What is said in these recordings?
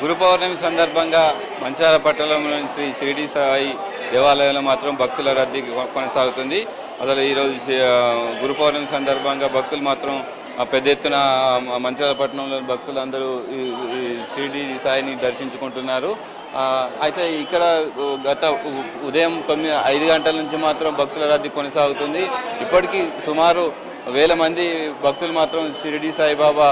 గురు పౌర్ణమి సందర్భంగా మంచాల పట్టణంలోని శ్రీ షిరిడి సాయి దేవాలయంలో మాత్రం భక్తుల రద్దీ కొనసాగుతుంది. అసలు ఈరోజు గురు పౌర్ణమి సందర్భంగా భక్తులు మాత్రం పెద్ద ఎత్తున ఆ, భక్తులు పట్టణంలోని భక్తులందరూ షిరిడి సాయిని దర్శించుకుంటున్నారు. అయితే ఇక్కడ గత ఉదయం తొమ్మిది ఐదు గంటల నుంచి మాత్రం భక్తుల రద్దీ కొనసాగుతుంది. ఇప్పటికీ సుమారు వేల మంది భక్తులు మాత్రం షిరిడి సాయిబాబా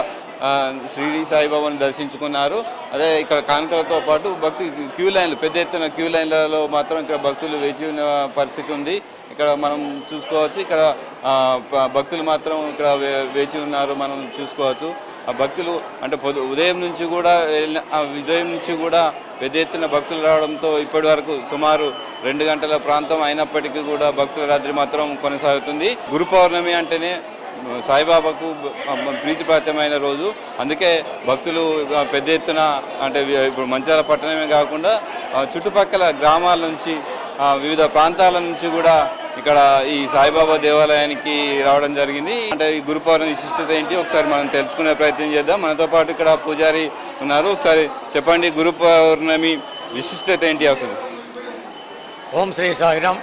షిరిడి సాయిబాబాను దర్శించుకున్నారు. అదే ఇక్కడ కానుకలతో పాటు భక్తి క్యూ లైన్లు పెద్ద ఎత్తున క్యూ లైన్లలో మాత్రం ఇక్కడ భక్తులు వేచి ఉన్న పరిస్థితి ఉంది. ఇక్కడ మనం చూసుకోవచ్చు ఇక్కడ భక్తులు మాత్రం ఇక్కడ వే- వేచి ఉన్నారు మనం చూసుకోవచ్చు. ఆ భక్తులు అంటే పొద్దు ఉదయం నుంచి కూడా వెళ్ళిన- ఆ ఉదయం నుంచి కూడా పెద్ద ఎత్తున భక్తులు రావడంతో ఇప్పటి వరకు సుమారు రెండు గంటల ప్రాంతం అయినప్పటికీ కూడా భక్తుల రాత్రి మాత్రం కొనసాగుతుంది. గురు పౌర్ణమి అంటేనే సాయిబాబాకు ప్రీతిపాత్యమైన రోజు. అందుకే భక్తులు పెద్ద ఎత్తున అంటే ఇప్పుడు మంచాల పట్టణమే కాకుండా చుట్టుపక్కల గ్రామాల నుంచి వివిధ ప్రాంతాల నుంచి కూడా ఇక్కడ ఈ సాయిబాబా దేవాలయానికి రావడం జరిగింది. అంటే ఈ గురు పౌర్ణమి విశిష్టత ఏంటి ఒకసారి మనం తెలుసుకునే ప్రయత్నం చేద్దాం. మనతో పాటు ఇక్కడ పూజారి ఉన్నారు. ఒకసారి చెప్పండి గురు పౌర్ణమి విశిష్టత ఏంటి అసలు? ఓం శ్రీ సాయిరామ్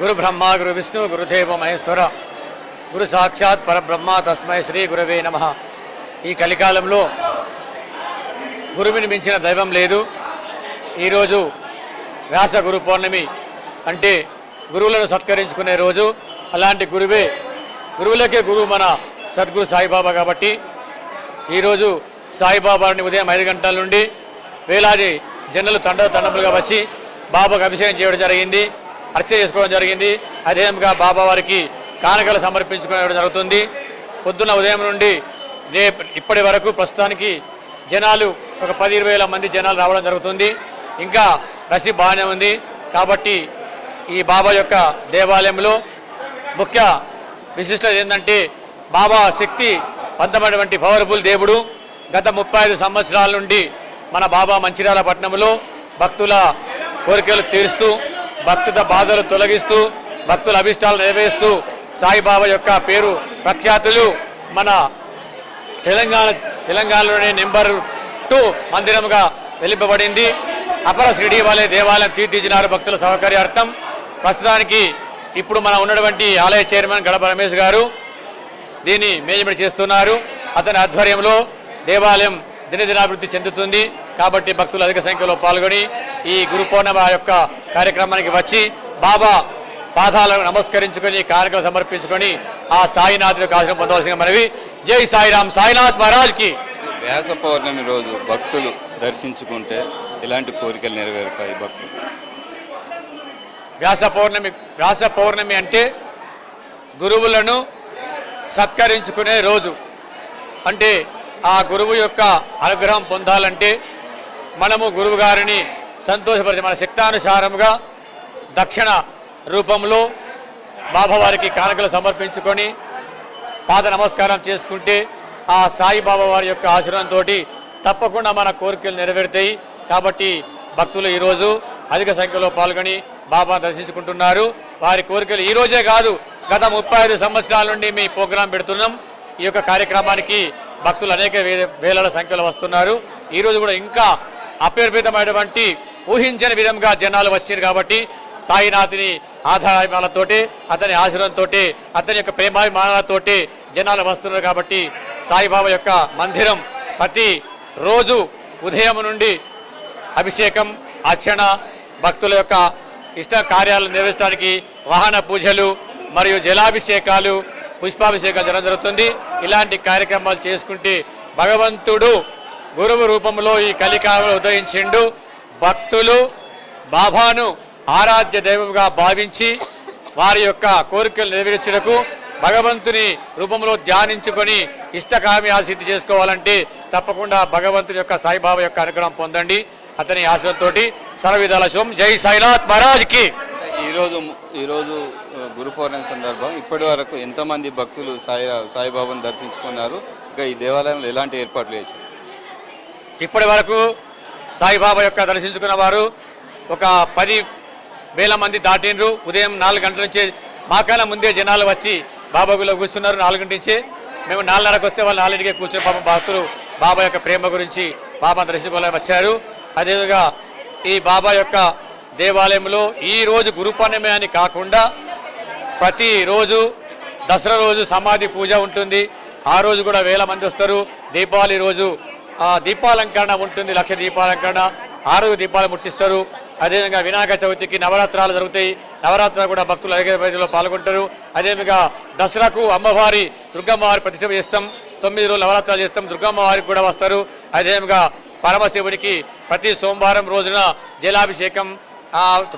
గురు బ్రహ్మ గురు విష్ణు గురుదేవ మహేశ్వర. గురు సాక్షాత్ పరబ్రహ్మ తస్మై శ్రీ గురవే నమ. ఈ కలికాలంలో గురువుని మించిన దైవం లేదు. ఈరోజు వ్యాస గురు పౌర్ణమి అంటే గురువులను సత్కరించుకునే రోజు. అలాంటి గురువే గురువులకే గురువు మన సద్గురు సాయిబాబా కాబట్టి ఈరోజు సాయిబాబాని ఉదయం ఐదు గంటల నుండి వేలాది జనులు తండ తండములుగా వచ్చి బాబాకు అభిషేకం చేయడం జరిగింది. అర్చన చేసుకోవడం జరిగింది. అదేవిధంగా బాబా వారికి కానుకలు సమర్పించుకోవడం జరుగుతుంది. పొద్దున్న ఉదయం నుండి రేపు ఇప్పటి వరకు ప్రస్తుతానికి జనాలు ఒక పది ఇరవై వేల మంది జనాలు రావడం జరుగుతుంది. ఇంకా రసి బాగానే ఉంది. కాబట్టి ఈ బాబా యొక్క దేవాలయంలో ముఖ్య విశిష్టత ఏంటంటే బాబా శక్తి పంతమైనటువంటి పవర్ఫుల్ దేవుడు. గత ముప్పై ఐదు సంవత్సరాల నుండి మన బాబా మంచిర్యాల పట్టణంలో భక్తుల కోరికలు తీరుస్తూ భక్తుల బాధలు తొలగిస్తూ భక్తుల అభిష్టాలు నెరవేరుస్తూ సాయిబాబా యొక్క పేరు ప్రఖ్యాతులు మన తెలంగాణ తెలంగాణలోనే నెంబర్ టూ మందిరముగా వెలింపబడింది. అపర శ్రీడి వాలే దేవాలయం తీర్చిదిద్దినారు భక్తుల సౌకర్యార్థం. ప్రస్తుతానికి ఇప్పుడు మన ఉన్నటువంటి ఆలయ చైర్మన్ గడప రమేష్ గారు దీన్ని మేనేజ్మెంట్ చేస్తున్నారు. అతని ఆధ్వర్యంలో దేవాలయం దినదినాభివృద్ధి చెందుతుంది. కాబట్టి భక్తులు అధిక సంఖ్యలో పాల్గొని ఈ గురు పౌర్ణమ యొక్క కార్యక్రమానికి వచ్చి బాబా పాదాలను నమస్కరించుకొని కానుకలు సమర్పించుకొని ఆ సాయినాథులకు ఆశ్రమం పొందవలసిన మనవి. జై సాయిరామ్. సాయినాథ్ మహారాజ్కి వ్యాస పౌర్ణమి రోజు భక్తులు దర్శించుకుంటే ఇలాంటి కోరికలు నెరవేరుతాయి భక్తులు. వ్యాస పౌర్ణమి వ్యాస పౌర్ణమి అంటే గురువులను సత్కరించుకునే రోజు. అంటే ఆ గురువు యొక్క అనుగ్రహం పొందాలంటే మనము గురువు గారిని సంతోషపరిచి మన శక్తానుసారముగా దక్షిణ రూపంలో బాబావారికి కానుకలు సమర్పించుకొని పాద నమస్కారం చేసుకుంటే ఆ సాయిబాబా వారి యొక్క ఆశీర్వాదంతో తప్పకుండా మన కోరికలు నెరవేరుతాయి. కాబట్టి భక్తులు ఈరోజు అధిక సంఖ్యలో పాల్గొని బాబా దర్శించుకుంటున్నారు. వారి కోరికలు ఈరోజే కాదు గత ముప్పై ఐదు సంవత్సరాల నుండి మీ ప్రోగ్రాం పెడుతున్నాం. ఈ యొక్క కార్యక్రమానికి భక్తులు అనేక వే- వేల సంఖ్యలో వస్తున్నారు. ఈరోజు కూడా ఇంకా అపరిమితమైనటువంటి ఊహించని విధంగా జనాలు వచ్చారు కాబట్టి సాయినాథుని ఆధారాలతోటి అతని ఆశీర్వాదంతో అతని యొక్క ప్రేమాభిమానాలతోటి జనాలు వస్తున్నారు కాబట్టి సాయిబాబా యొక్క మందిరం ప్రతి రోజు ఉదయం నుండి అభిషేకం అర్చన భక్తుల యొక్క ఇష్ట కార్యాలను నిర్వహించడానికి వాహన పూజలు మరియు జలాభిషేకాలు పుష్పాభిషేకాలు జరగడం జరుగుతుంది. ఇలాంటి కార్యక్రమాలు చేసుకుంటే భగవంతుడు గురువు రూపంలో ఈ కలికాలంలో ఉదయించిండు. భక్తులు బాబాను ఆరాధ్య దైవంగా భావించి వారి యొక్క కోరికలు నెరవేర్చుటకు భగవంతుని రూపంలో ధ్యానించుకొని ఇష్టకామ్యాలు సిద్ధి చేసుకోవాలంటే తప్పకుండా భగవంతుని యొక్క సాయిబాబా యొక్క అనుగ్రహం పొందండి. అతని ఆశతో సర్వవిధాల శుభం. జై సాయినాథ్ మహారాజ్కి. ఈరోజు ఈరోజు గురు పౌర్ణమి సందర్భం. ఇప్పటి వరకు ఎంతమంది భక్తులు సాయి సాయిబాబాను దర్శించుకున్నారు? ఇంకా ఈ దేవాలయంలో ఎలాంటి ఏర్పాట్లు చేశారు? ఇప్పటి వరకు సాయిబాబా యొక్క దర్శించుకున్న వారు ఒక పది వేల మంది దాటిండ్రు. ఉదయం నాలుగు గంటల నుంచి మాకన్నా ముందే జనాలు వచ్చి బాబాగులో కూర్చున్నారు నాలుగింటి నుంచి. మేము నాలుగున్నరకు వస్తే వాళ్ళు నాలుగింటికే కూర్చొని పాపం భక్తులు బాబా యొక్క ప్రేమ గురించి బాబా దర్శించుకోవాలని వచ్చారు. అదేవిధంగా ఈ బాబా యొక్క దేవాలయంలో ఈరోజు రోజు గురు పౌర్ణమి అని కాకుండా ప్రతిరోజు దసరా రోజు సమాధి పూజ ఉంటుంది. ఆ రోజు కూడా వేల మంది వస్తారు. దీపావళి రోజు దీపాలంకరణ ఉంటుంది లక్ష దీపాలంకరణ. ఆ దీపాలు ముట్టిస్తారు. అదేవిధంగా వినాయక చవితికి నవరాత్రాలు జరుగుతాయి. నవరాత్రాలు కూడా భక్తులు అధిక సంఖ్యలో పాల్గొంటారు. అదేవిధంగా దసరాకు అమ్మవారి దుర్గమ్మవారి ప్రతిష్ట చేస్తాం. తొమ్మిది రోజులు నవరాత్రాలు చేస్తాం. దుర్గమ్మవారికి కూడా వస్తారు. అదేవిధంగా పరమశివుడికి ప్రతి సోమవారం రోజున జలాభిషేకం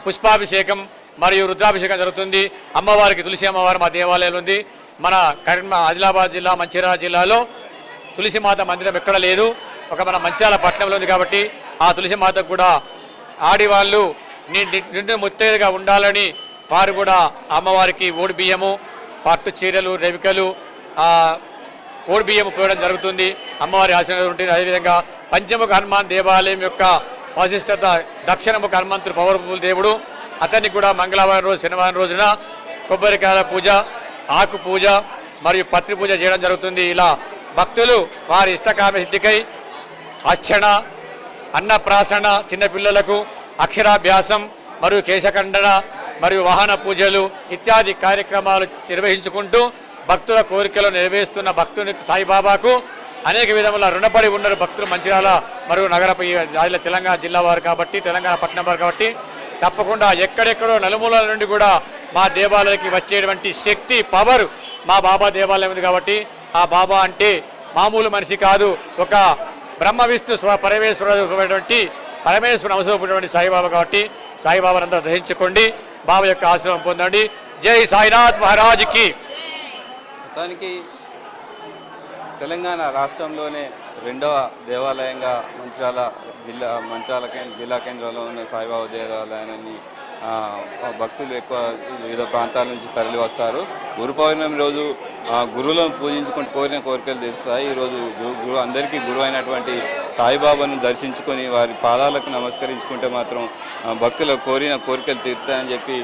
పుష్పాభిషేకం మరియు రుద్రాభిషేకం జరుగుతుంది. అమ్మవారికి తులసి అమ్మవారు మా దేవాలయంలో ఉంది. మన కరీం ఆదిలాబాద్ జిల్లా మంచిర్యాల జిల్లాలో తులసి మాత మందిరం ఎక్కడ లేదు. ఒక మన మంచిర్యాల పట్టణంలో ఉంది కాబట్టి ఆ తులసి మాతకు కూడా ఆడివాళ్ళు నిండు ముత్తైదుగా ఉండాలని వారు కూడా అమ్మవారికి ఓడి బియ్యము పట్టు చీరలు రెవికలు ఓడి బియ్యము పోయడం జరుగుతుంది. అమ్మవారి ఆశీర్వాదం ఉంటుంది. అదేవిధంగా పంచముఖ హనుమాన్ దేవాలయం యొక్క వశిష్టత దక్షిణముఖ హనుమంతుడు పవర్ఫుల్ దేవుడు. అతనికి కూడా మంగళవారం రోజు శనివారం రోజున కొబ్బరికాయల పూజ ఆకు పూజ మరియు పత్రి పూజ చేయడం జరుగుతుంది. ఇలా భక్తులు వారి ఇష్టకామ సిద్ధికై అర్చన అన్నప్రాసన చిన్నపిల్లలకు అక్షరాభ్యాసం మరియు కేశఖండన మరియు వాహన పూజలు ఇత్యాది కార్యక్రమాలు నిర్వహించుకుంటూ భక్తుల కోరికలు నెరవేరుస్తున్న భక్తుని సాయిబాబాకు అనేక విధముల రుణపడి ఉన్నారు భక్తులు మంచిర్యాల మరియు నగరపై తెలంగాణ జిల్లా వారు కాబట్టి తెలంగాణ పట్టణం వారు కాబట్టి. తప్పకుండా ఎక్కడెక్కడో నలుమూలల నుండి కూడా మా దేవాలయానికి వచ్చేటువంటి శక్తి పవర్ మా బాబా దేవాలయం ఉంది కాబట్టి ఆ బాబా అంటే మామూలు మనిషి కాదు. ఒక బ్రహ్మ విష్ణు స్వ పరమేశ్వరుడైనటువంటి పరమేశ్వరుని అవసరమైనటువంటి సాయిబాబా కాబట్టి సాయిబాబాను అంతా దహించుకోండి. బాబా యొక్క ఆశ్రమం పొందండి. జై సాయినాథ్ మహారాజ్కి. మొత్తానికి తెలంగాణ రాష్ట్రంలోనే రెండవ దేవాలయంగా మంచిర్యాల జిల్లా మంచిర్యాల జిల్లా కేంద్రంలో ఉన్న సాయిబాబా దేవాలయాన్ని భక్తులు ఎక్కువ వివిధ ప్రాంతాల నుంచి తరలి వస్తారు గురు పౌర్ణమి రోజు ఆ, గురువులను పూజించుకుని కోరిన కోరికలు తీస్తాయి ఈరోజు గు- గురు అందరికీ గురువు అయినటువంటి సాయిబాబాను దర్శించుకొని వారి పాదాలకు నమస్కరించుకుంటే మాత్రం భక్తుల కోరిన కోరికలు తీరుతాయని చెప్పి